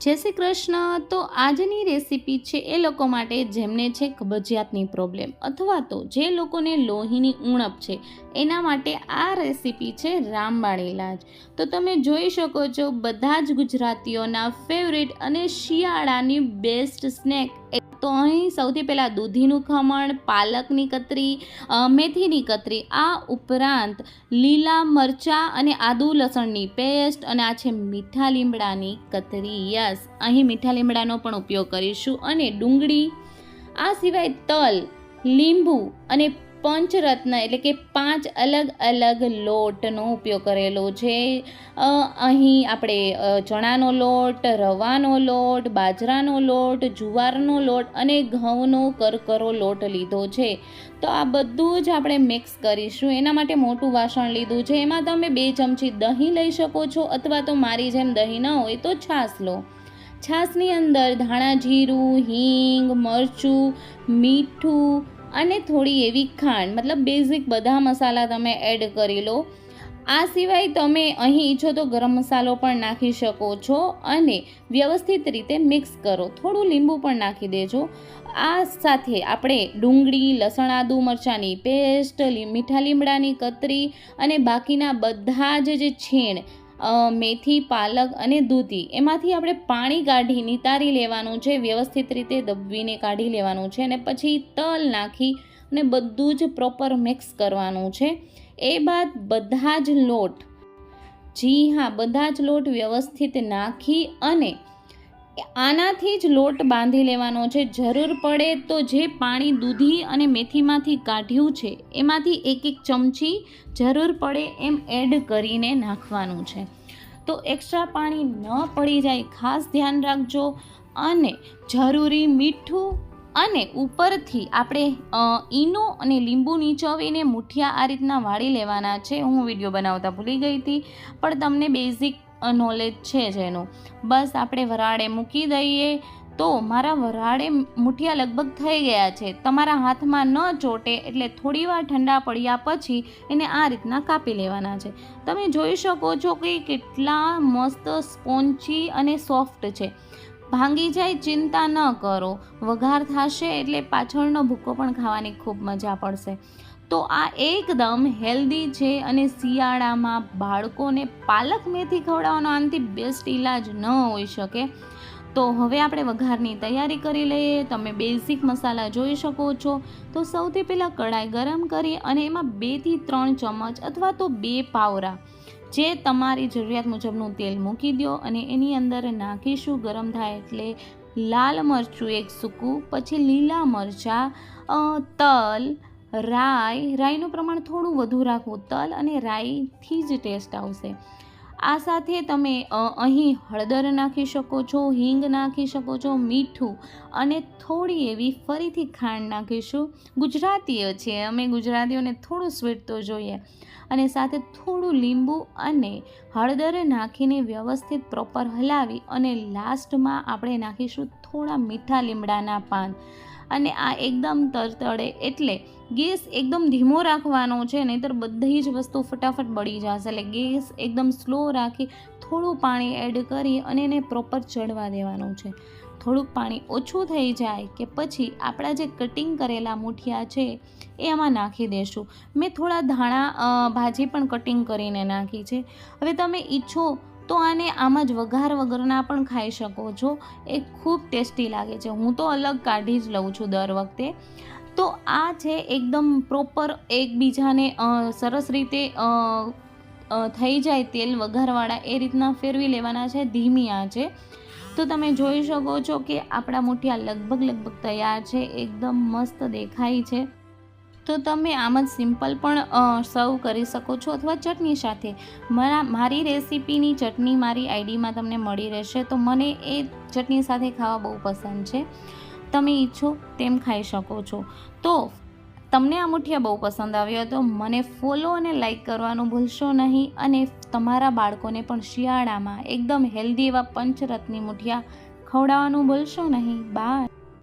જય શ્રી કૃષ્ણ. તો આજની રેસીપી છે એ લોકો માટે જેમને છે કબજિયાતની પ્રોબ્લેમ અથવા તો જે લોકોને લોહીની ઉણપ છે, એના માટે આ રેસીપી છે રામબાણ ઇલાજ. તો તમે જોઈ શકો છો, બધા જ ગુજરાતીઓના ફેવરેટ અને શિયાળાની બેસ્ટ સ્નેક તો અહીં સૌથી પહેલાં દૂધીનું ખમણ, પાલકની કતરી મેથીની કતરી, આ ઉપરાંત લીલા મરચાં અને આદુ લસણની પેસ્ટ અને આ છે મીઠા લીમડાની કતરી. યસ. અહીં મીઠા લીમડાનો પણ ઉપયોગ કરીશું. અને ડુંગળી આ સિવાય તલ લીંબુ અને પંચરત્ન એટલે કે પાંચ અલગ અલગ લોટનો ઉપયોગ કરેલો છે. અહીં આપણે ચણાનો લોટ, રવાનો લોટ, બાજરાનો લોટ, જુવારનો લોટ અને ઘઉંનો કરકરો લોટ લીધો છે. તો આ બધું જ આપણે મિક્સ કરીશું. એના માટે મોટું વાસણ લીધું છે. એમાં તમે બે ચમચી દહીં લઈ શકો છો અથવા તો મારી જેમ દહીં ન હોય તો છાશ લો. છાશની અંદર ધાણા જીરું, હિંગ, મરચું, મીઠું અને થોડી એવી ખાંડ, મતલબ બેઝિક બધા મસાલા તમે એડ કરી લો. આ સિવાય તમે અહીં ઈચ્છો તો ગરમ મસાલો પણ નાખી શકો છો અને વ્યવસ્થિત રીતે મિક્સ કરો. થોડું લીંબુ પણ નાખી દેજો. આ સાથે આપણે ડુંગળી, લસણ, આદુ મરચાંની પેસ્ટ મીઠા લીમડાની કતરી અને બાકીના બધા જ જે છીણ મેથી, પાલક અને દૂધી. એમાંથી આપણે પાણી કાઢી નિતારી લેવાનું છે, વ્યવસ્થિત રીતે દબવીને કાઢી લેવાનું છે અને પછી તલ નાખી અને બધું જ પ્રોપર મિક્સ કરવાનું છે. એ બાદ બધા જ લોટ, જી હા, બધા જ લોટ વ્યવસ્થિત નાખી અને આનાથી જ લોટ બાંધી લેવાનો છે. જરૂર પડે તો જે પાણી દૂધી અને મેથીમાંથી કાઢ્યું છે, એમાંથી એક એક ચમચી જરૂર પડે એમ એડ કરીને નાખવાનું છે. તો એક્સ્ટ્રા પાણી ન પડી જાય, ખાસ ધ્યાન રાખજો. અને જરૂરી મીઠું અને ઉપરથી આપણે ઈનો અને લીંબુ નીચોવીને મુઠિયા આ રીતના વાળી લેવાના છે. હું વીડિયો બનાવતા ભૂલી ગઈ હતી, પણ તમને બેઝિક નોલેજ છે જ એનું. બસ આપણે વરાળે મૂકી દઈએ તો મારા વરાળે મુઠિયા લગભગ થઈ ગયા છે. તમારા હાથમાં ન ચોટે એટલે થોડીવાર ઠંડા પડ્યા પછી એને આ રીતના કાપી લેવાના છે. તમે જોઈ શકો છો કે કેટલા મસ્ત સ્પોન્ચી અને સોફ્ટ છે. ભાંગી જાય ચિંતા ન કરો. વઘાર થશે એટલે પાછળનો ભૂકો પણ ખાવાની ખૂબ મજા પડશે. તો આ એકદમ હેલ્ધી છે અને શિયાળામાં બાળકોને પાલક મેથી ખવડાવવાનો આનાથી બેસ્ટ ઈલાજ ન હોઈ શકે. તો હવે આપણે વઘારની તૈયારી કરી લઈએ. તમે બેઝિક મસાલા જોઈ શકો છો. તો સૌથી પહેલાં કઢાઈ ગરમ કરી અને એમાં બેથી ત્રણ ચમચ અથવા તો બે પાવરા જે તમારી જરૂરિયાત મુજબનું તેલ મૂકી દો અને એની અંદર નાખીશું ગરમ થાય એટલે લાલ મરચું એક સૂકું, પછી લીલા મરચાં તલ રાઈ, રાઈનું પ્રમાણ થોડું વધુ રાખવું તલ અને રાઈથી જ ટેસ્ટ આવશે. આ સાથે તમે અહીં હળદર નાખી શકો છો, હિંગ નાખી શકો છો, મીઠું અને થોડી એવી ફરીથી ખાંડ નાખીશું. ગુજરાતીઓ છે, અમે ગુજરાતીઓને થોડું સ્વીટ તો જોઈએ. અને સાથે થોડું લીંબુ અને હળદર નાખીને વ્યવસ્થિત પ્રોપર હલાવી અને લાસ્ટમાં આપણે નાખીશું થોડા મીઠા લીમડાના પાન. અને આ એકદમ તરતડે એટલે ગેસ એકદમ ધીમો રાખવાનો છે, નહીતર બધી જ વસ્તુ ફટાફટ બળી જશે. એટલે ગેસ એકદમ સ્લો રાખી થોડું પાણી એડ કરી અને એને પ્રોપર ચડવા દેવાનું છે. થોડુંક પાણી ઓછું થઈ જાય કે પછી આપણા જે કટિંગ કરેલા મૂઠિયા છે, એ આમાં નાખી દેશું. મેં થોડા ધાણા ભાજી પણ કટિંગ કરીને નાખી છે. હવે તમે ઈચ્છો તો આને આમ જ વઘાર વગરના પણ ખાઈ શકો છો. એ ખૂબ ટેસ્ટી લાગે છે. હું તો અલગ કાઢી જ લઉં છું દર વખતે. તો આ છે એકદમ પ્રોપર એકબીજાને સરસ રીતે થઈ જાય તેલ વઘારવાળા એ રીતના ફેરવી લેવાના છે. ધીમી આંચે. તો તમે જોઈ શકો છો કે આપણા મુઠિયા લગભગ લગભગ તૈયાર છે. એકદમ મસ્ત દેખાય છે. તો તમે આમ જ સિમ્પલ પણ સર્વ કરી શકો છો અથવા ચટણી સાથે. મારા, મારી રેસીપીની ચટણી મારી આઈડીમાં તમને મળી રહેશે, તો મને એ ચટણી સાથે ખાવા બહુ પસંદ છે. તમે ઈચ્છો તેમ ખાઈ શકો છો. તો તમને આ મુઠિયા બહુ પસંદ આવ્યો તો મને ફોલો અને લાઈક કરવાનું ભૂલશો નહીં અને તમારા બાળકોને પણ શિયાળામાં એકદમ હેલ્ધી એવા પંચરત્ની મુઠિયા ખવડાવવાનું ભૂલશો નહીં. બાય.